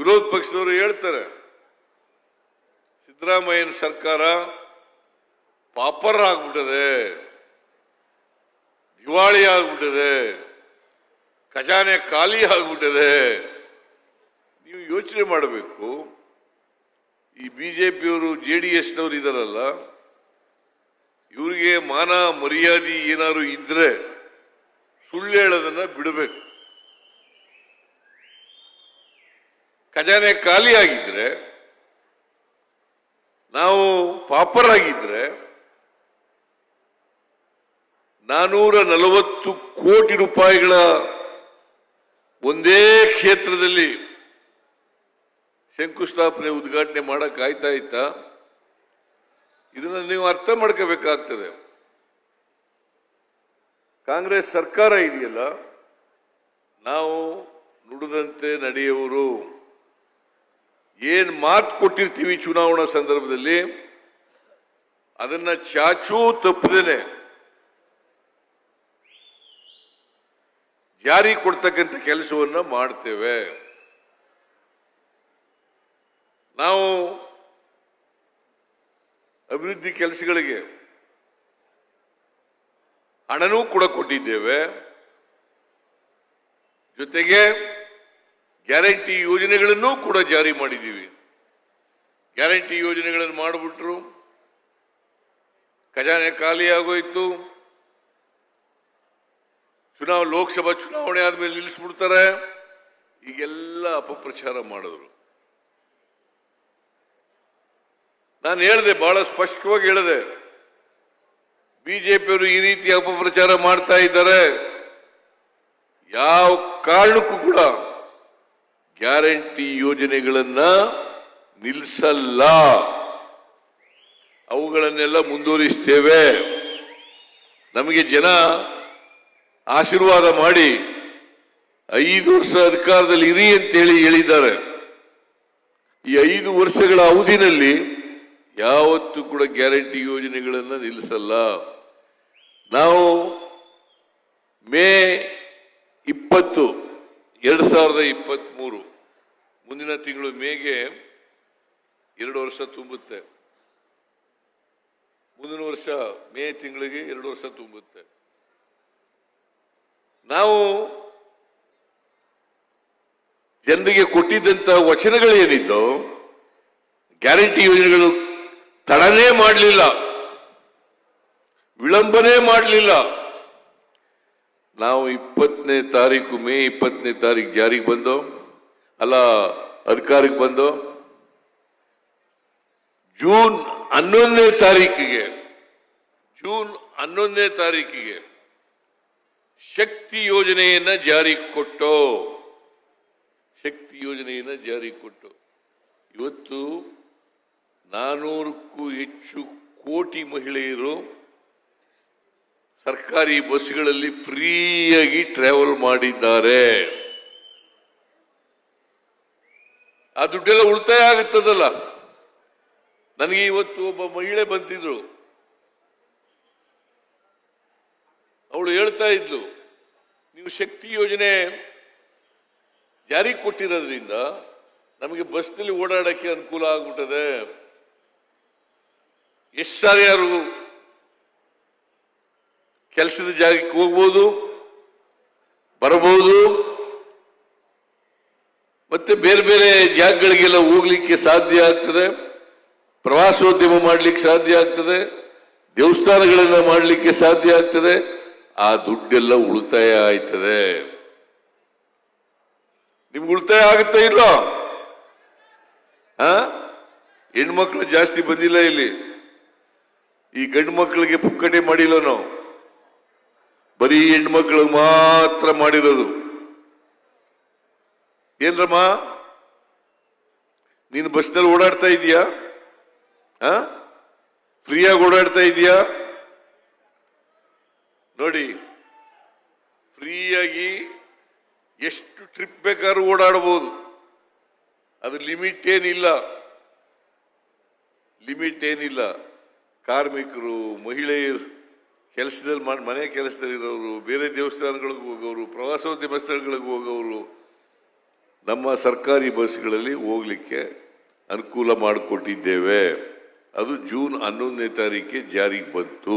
ವಿರೋಧ ಪಕ್ಷದವರು ಹೇಳ್ತಾರೆ, ಸಿದ್ದರಾಮಯ್ಯನ ಸರ್ಕಾರ ಪಾಪರ್ ಆಗ್ಬಿಟ್ಟದೆ, ದಿವಾಳಿ ಆಗ್ಬಿಟ್ಟದೆ, ಖಜಾನೆ ಖಾಲಿ ಆಗ್ಬಿಟ್ಟದೆ. ನೀವು ಯೋಚನೆ ಮಾಡಬೇಕು, ಈ ಬಿಜೆಪಿಯವರು, ಜೆ ಡಿ ಎಸ್ನವರು ಇದಾರಲ್ಲ, ಇವರಿಗೆ ಮಾನ ಮರ್ಯಾದೆ ಏನಾದ್ರು ಇದ್ರೆ ಸುಳ್ಳು ಹೇಳೋದನ್ನ ಬಿಡಬೇಕು. ಖಜಾನೆ ಖಾಲಿಯಾಗಿದ್ರೆ ನಾವು ಪಾಪರಾಗಿದ್ರೆ ನಾನೂರ ನಲವತ್ತು ಕೋಟಿ ರೂಪಾಯಿಗಳ ಒಂದೇ ಕ್ಷೇತ್ರದಲ್ಲಿ ಶಂಕುಸ್ಥಾಪನೆ ಉದ್ಘಾಟನೆ ಮಾಡಕ್ ಆಯ್ತಾ ಇತ್ತಾ? ಇದನ್ನ ನೀವು ಅರ್ಥ ಮಾಡ್ಕೋಬೇಕಾಗ್ತದೆ. ಕಾಂಗ್ರೆಸ್ ಸರ್ಕಾರ ಇದೆಯಲ್ಲ, ನಾವು ನುಡಿದಂತೆ ನಡೆಯುವರು. ಏನ್ ಮಾತು ಕೊಟ್ಟಿರ್ತೀವಿ ಚುನಾವಣಾ ಸಂದರ್ಭದಲ್ಲಿ, ಅದನ್ನ ಚಾಚೂ ತಪ್ಪದೇನೆ. ಜಾರಿ ಕೊಡ್ತಕ್ಕಂಥ ಕೆಲಸವನ್ನ ಮಾಡ್ತೇವೆ. ನಾವು ಅಭಿವೃದ್ಧಿ ಕೆಲಸಗಳಿಗೆ ಹಣನೂ ಕೂಡ ಕೊಟ್ಟಿದ್ದೇವೆ. ಜೊತೆಗೆ ಗ್ಯಾರಂಟಿ ಯೋಜನೆಗಳನ್ನು ಕೂಡ ಜಾರಿ ಮಾಡಿದ್ದೀವಿ. ಗ್ಯಾರಂಟಿ ಯೋಜನೆಗಳನ್ನು ಮಾಡಿಬಿಟ್ರು. ಖಜಾನೆ ಖಾಲಿಯಾಗೋಯ್ತು ಚುನಾವ ಲೋಕಸಭಾ ಚುನಾವಣೆ ಆದ್ಮೇಲೆ ನಿಲ್ಲಿಸ್ಬಿಡ್ತಾರೆ. ಈಗೆಲ್ಲ ಅಪಪ್ರಚಾರ ಮಾಡಿದ್ರು. ನಾನು ಹೇಳಿದೆ, ಬಹಳ ಸ್ಪಷ್ಟವಾಗಿ ಹೇಳಿದೆ. ಬಿಜೆಪಿಯವರು ಈ ರೀತಿ ಅಪಪ್ರಚಾರ ಮಾಡ್ತಾ ಇದ್ದಾರೆ. ಯಾವ ಕಾರಣಕ್ಕೂ ಕೂಡ ಗ್ಯಾರಂಟಿ ಯೋಜನೆಗಳನ್ನ ನಿಲ್ಲಿಸಲ್ಲ ಅವುಗಳನ್ನೆಲ್ಲ ಮುಂದುವರಿಸ್ತೇವೆ. ನಮಗೆ ಜನ ಆಶೀರ್ವಾದ ಮಾಡಿ ಐದು ವರ್ಷ ಅಧಿಕಾರದಲ್ಲಿ ಇರಿ ಅಂತೇಳಿ ಹೇಳಿದ್ದಾರೆ. ಈ ಐದು ವರ್ಷಗಳ ಅವಧಿನಲ್ಲಿ ಯಾವತ್ತೂ ಕೂಡ ಗ್ಯಾರಂಟಿ ಯೋಜನೆಗಳನ್ನು ನಿಲ್ಲಿಸಲ್ಲ ನಾವು ಮೇ ಇಪ್ಪತ್ತು, ಎರಡು ಸಾವಿರದ ಇಪ್ಪತ್ತ್ಮೂರು ಮುಂದಿನ ತಿಂಗಳು ಮೇಗೆ ಎರಡು ವರ್ಷ ತುಂಬುತ್ತೆ. ಮುಂದಿನ ವರ್ಷ ಮೇ ತಿಂಗಳಿಗೆ ಎರಡು ವರ್ಷ ತುಂಬುತ್ತೆ. ನಾವು ಜನರಿಗೆ ಕೊಟ್ಟಿದ್ದಂತ ವಚನಗಳೇನಿದ್ದೋ, ಗ್ಯಾರಂಟಿ ಯೋಜನೆಗಳು ತಡನೇ ಮಾಡಲಿಲ್ಲ, ವಿಳಂಬನೆ ಮಾಡಲಿಲ್ಲ. ನಾವು ಇಪ್ಪತ್ತನೇ ತಾರೀಕು, ಮೇ ಇಪ್ಪತ್ತನೇ ತಾರೀಕು ಜಾರಿಗೆ ಬಂದು ಅಲ್ಲ, ಅಧಿಕಾರಕ್ಕೆ ಬಂದು ಜೂನ್ ಹನ್ನೊಂದನೇ ತಾರೀಕಿಗೆ, ಜೂನ್ ಹನ್ನೊಂದನೇ ತಾರೀಕಿಗೆ ಶಕ್ತಿ ಯೋಜನೆಯನ್ನ ಜಾರಿ ಕೊಟ್ಟು, ಶಕ್ತಿ ಯೋಜನೆಯನ್ನ ಜಾರಿ ಕೊಟ್ಟು, ಇವತ್ತು ನಾನೂರಕ್ಕೂ ಹೆಚ್ಚು ಕೋಟಿ ಮಹಿಳೆಯರು ಸರ್ಕಾರಿ ಬಸ್ಗಳಲ್ಲಿ ಫ್ರೀಯಾಗಿ ಟ್ರಾವೆಲ್ ಮಾಡಿದ್ದಾರೆ. ಆ ದುಡ್ಡೆಲ್ಲ ಉಳಿತಾಯ ಆಗುತ್ತದಲ್ಲ? ನನಗೆ ಇವತ್ತು ಒಬ್ಬ ಮಹಿಳೆ ಬಂದಿದ್ರು. ಅವಳು ಹೇಳ್ತಾ ಇದ್ಲು, ನೀವು ಶಕ್ತಿ ಯೋಜನೆ ಜಾರಿಗೆ ಕೊಟ್ಟಿರೋದ್ರಿಂದ ನಮಗೆ ಬಸ್ನಲ್ಲಿ ಓಡಾಡಕ್ಕೆ ಅನುಕೂಲ ಆಗ್ಬಿಟ್ಟದೆ. ಎಷ್ಟು ಸಾರಿ ಯಾರು ಕೆಲಸದ ಜಾಗಕ್ಕೆ ಹೋಗ್ಬೋದು ಬರಬಹುದು ಮತ್ತೆ ಬೇರೆ ಬೇರೆ ಜಾಗಗಳಿಗೆಲ್ಲ ಹೋಗ್ಲಿಕ್ಕೆ ಸಾಧ್ಯ ಆಗ್ತದೆ. ಪ್ರವಾಸೋದ್ಯಮ ಮಾಡಲಿಕ್ಕೆ ಸಾಧ್ಯ ಆಗ್ತದೆ. ದೇವಸ್ಥಾನಗಳನ್ನ ಮಾಡಲಿಕ್ಕೆ ಸಾಧ್ಯ ಆಗ್ತದೆ. ಆ ದುಡ್ಡೆಲ್ಲ ಉಳಿತಾಯ ಆಯ್ತದೆ. ನಿಮ್ಗೆ ಉಳಿತಾಯ ಆಗುತ್ತಾ ಇಲ್ಲ? ಹೆಣ್ಮಕ್ಳು ಜಾಸ್ತಿ ಬಂದಿಲ್ಲ ಇಲ್ಲಿ. ಈ ಗಂಡು ಮಕ್ಕಳಿಗೆ ಪುಕ್ಕಟೆ ಮಾಡಿಲ್ಲ ನಾವು? ಬರೀ ಹೆಣ್ಮಕ್ಳಿಗೆ ಮಾತ್ರ ಮಾಡಿರೋದು. ಏನ್ರಮ್ಮ? ನೀನು ಬಸ್ನಲ್ಲಿ ಓಡಾಡ್ತಾ ಇದೀಯಾ? ಆ? ಫ್ರೀಯಾಗಿ ಓಡಾಡ್ತಾ ಇದೀಯಾ? ನೋಡಿ, ಫ್ರೀಯಾಗಿ ಎಷ್ಟು ಟ್ರಿಪ್ ಬೇಕಾದ್ರೂ ಓಡಾಡಬಹುದು ಅದು ಲಿಮಿಟ್ ಏನಿಲ್ಲ. ಲಿಮಿಟ್ ಏನಿಲ್ಲ. ಕಾರ್ಮಿಕರು, ಮಹಿಳೆಯರು, ಕೆಲಸದಲ್ಲಿ ಮನೆ ಕೆಲಸದಲ್ಲಿ ಇರೋರು ಬೇರೆ ದೇವಸ್ಥಾನಗಳಿಗೆ ಹೋಗೋರು, ಪ್ರವಾಸೋದ್ಯಮ ಸ್ಥಳಗಳಿಗೆ ಹೋಗೋರು ನಮ್ಮ ಸರ್ಕಾರಿ ಬಸ್ಗಳಲ್ಲಿ ಹೋಗ್ಲಿಕ್ಕೆ ಅನುಕೂಲ ಮಾಡಿಕೊಟ್ಟಿದ್ದೇವೆ. ಅದು ಜೂನ್ ಹನ್ನೊಂದನೇ ತಾರೀಕಿಗೆ ಜಾರಿಗೆ ಬಂತು.